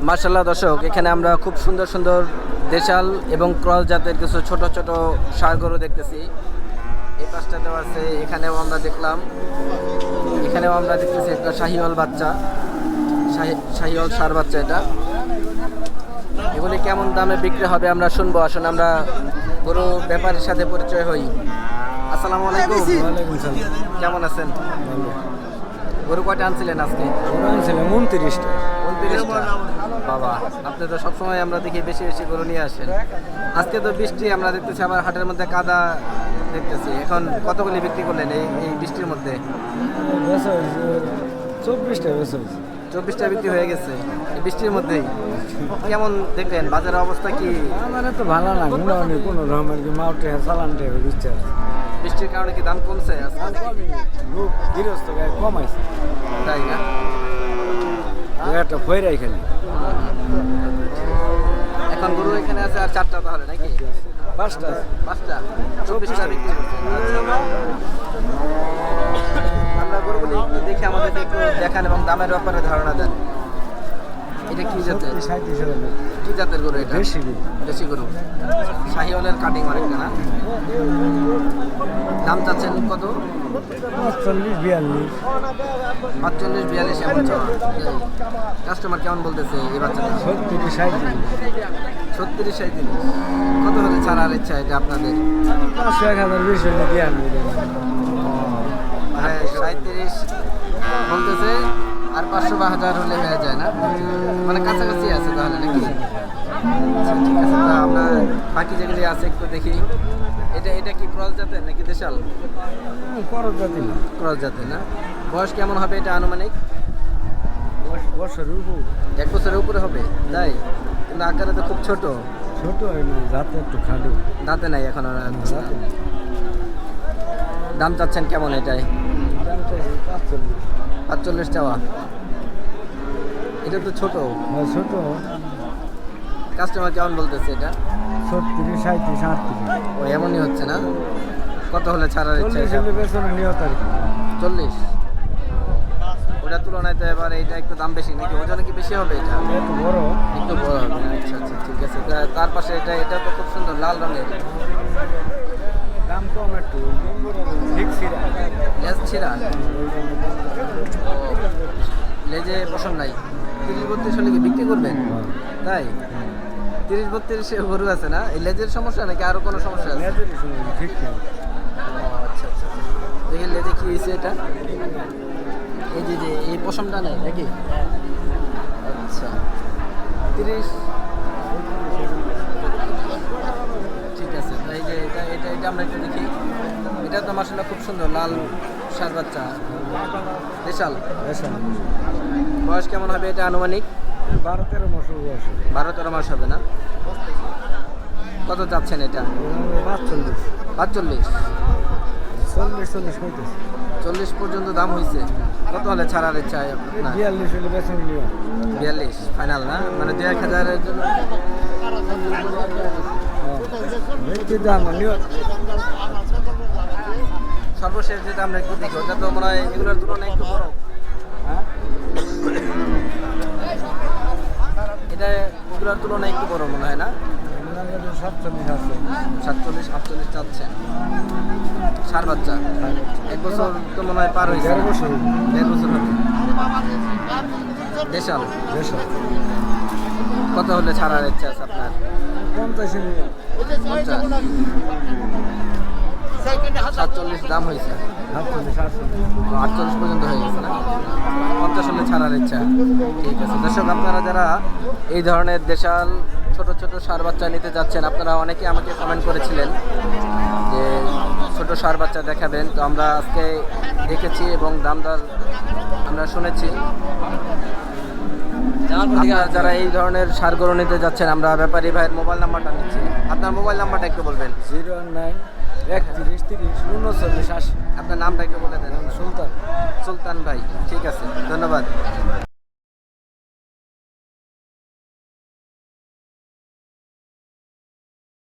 মার্শাল্লাহ দর্শক এখানে আমরা খুব সুন্দর সুন্দর দেশাল এবং ক্রস জাতের কিছু ছোট ছোট গরু দেখতেছি। এই পাশটাতেও আছে এখানেও আমরা দেখলাম। এখানেও আমরা দেখতেছি একটা শাহিওয়াল বাচ্চা। শাহি- শাহিওয়াল সার বাচ্চা এটা। এগুলি কেমন দামে বিক্রি হবে আমরা শুনব। আসুন আমরা গরু ব্যাপারীর সাথে পরিচয় হই। আসসালামু আলাইকুম। কেমন আছেন? গরু কয়টা আনছিলেন আজকে? আনছিলাম উনত্রিশটা উনত্রিশটা। বাবা আপনি তো সবসময় আমরা দেখি বেশি বেশি গরু নিয়ে আসেন। আজকে তো বৃষ্টি আমরা দেখতেছি আবার হাটের মধ্যে কাদা দেখতেছি। এখন কতগুলি বিক্রি করলেন এই এই বৃষ্টির মধ্যে? চব্বিশটা চব্বিশটা বিক্রি হয়ে গেছে। এই বৃষ্টির মধ্যেই কেমন দেখলেন? বাজারের অবস্থা কি? আমার তো ভালো না মোটামুটি কোনো রকমের কি মাউটে চালান টাইপের ইচ্ছা আছে বৃষ্টির কারণে কি দাম কমছে? কমাইছে। তাই না? একটা ফয়রাই খালি। এখন গরু এখানে আছে আর চারটা তাহলে নাকি? পাঁচটা পাঁচটা? চব্বিশটা বিক্রি আমরা গরুগুলি একটু দেখে আমাদেরকে একটু দেখান এবং দামের ব্যাপারে ধারণা দেন। এটা কি জাতের। কি জাতের গরু এটা? দেশি গরু। দেশি গরু। শাহিওয়ালের কাটিং অনেকটা না? দাম চাচ্ছেন কত? পাঁচচল্লিশ বিয়াল্লিশ। পাঁচচল্লিশ বিয়াল্লিশ এমন চাওয়া কাস্টমার কেমন বলতেছে এই বাচ্চাটা? ছত্রিশ সাঁত্রিশ ছত্রিশ সাঁত্রিশ কত হলে ছাড়ার ইচ্ছা এটা আপনাদের? পাঁচশো এক হাজার বিশ হলে দিয়ে আনব। মানে সাঁত্রিশ বলতেছে। আর পাঁচশো বা হাজার হলে হয়ে যায় না? মানে কাছাকাছি আছে তাহলে নাকি? ঠিক আছে তা আমরা বাকি যেগুলি আছে একটু দেখি। এটা এটা কি ক্রস জাতের নাকি দেশাল? খরচ জাতি না। ক্রস জাতের না? বয়স কেমন হবে এটা আনুমানিক? বছর উপর। এক বছরের উপরে হবে তাই? কিন্তু আকারে তো খুব ছোট। ছোট যাতে একটু খাটো। দাঁতে নাই এখন আর দাম চাচ্ছেন কেমন এটাই? পাঁচচল্লিশ চাওয়া এটা তো ছোট। ছোট। কাস্টমার কেমন বলতেছে এটা? ছত্রিশ সাঁত্রিশ আটত্রিশ। ও এমনই হচ্ছে না? কত হলে ছাড়ার ইচ্ছা চল্লিশ ওটার তুলনায় তো এবার এটা একটু দাম বেশি নাকি? ওজনে কি বেশি হবে এটা? একটু বড়। একটু বড় হবে। আচ্ছা আচ্ছা ঠিক আছে। তার পাশে এটা এটা তো খুব সুন্দর লাল রঙের। দাম কম একটু ফিক্স লেজ ছিঁড়া? ও, লেজে পছন্দ নাই। তিরিশ বত্রিশ হলে কি বিক্রি করবেন? তাই? তিরিশ বত্রিশ গরু আছে না? এই লেজের সমস্যা নাকি আরও কোনো সমস্যা আছে? ঠিক আচ্ছা আচ্ছা দেখি লেজে কি হয়েছে এটা? এই যে যে এই পশমটা নেই নাকি? আচ্ছা। তিরিশ ঠিক আছে তো এই যে এটা আমরা একটু দেখি। এটা তো মাসাল্লাহ খুব সুন্দর লাল সার বাচ্চা। দেশাল। বয়স কেমন হবে এটা আনুমানিক? বারো তেরো মাস বয়স। বারো তেরো মাস হবে না? কত চাচ্ছেন এটা? পাঁচচল্লিশ পাঁচচল্লিশ চল্লিশ চল্লিশ পঁয়ত্রিশ। চল্লিশ পর্যন্ত দাম হয়েছে কত হলে ছাড়ার ইচ্ছা বিয়াল্লিশ হলে বিয়াল্লিশ ফাইনাল না? মানে দুই এক হাজারের জন্য? নিয়ত সর্বশেষ যেটা আমরা একটু দেখি, ওটা তো মনে হয় এগুলোর তুলনায় একটু বড়। হ্যাঁ? তুলনায় একটু বড় মনে হয় না? সাতচল্লিশ আছে সাতচল্লিশ আটচল্লিশ চাচ্ছেন সার বাচ্চা। এক বছর তো মনে হয় পার হয়েছে। দেড় বছর দেড় বছর হবে। দেশাল। দেড়শো কত হলে ছাড়ার ইচ্ছা আছে আপনার? সাতচল্লিশ দাম হয়েছে। আটচল্লিশ। পর্যন্ত হয়ে গেছে না? পঞ্চাশ হলে ছাড়ার ইচ্ছা। ঠিক আছে। দর্শক আপনারা যারা এই ধরনের দেশাল ছোট ছোট সার বাচ্চা নিতে যাচ্ছেন আপনারা অনেকে আমাকে কমেন্ট করেছিলেন যে ছোট সার বাচ্চা দেখাবেন। তো আমরা আজকে দেখেছি এবং দাম দর আমরা শুনেছি। যারা এই ধরনের সার গরু নিতে যাচ্ছেন আমরা ব্যাপারী ভাইয়ের মোবাইল নাম্বারটা নিচ্ছি। আপনার মোবাইল নাম্বারটা একটু বলবেন। জিরো নাইন একত্রিশ তিরিশ উনচল্লিশ আশি। আপনার নামটা একটু বলে দেন। সুলতান। সুলতান ভাই ঠিক আছে ধন্যবাদ।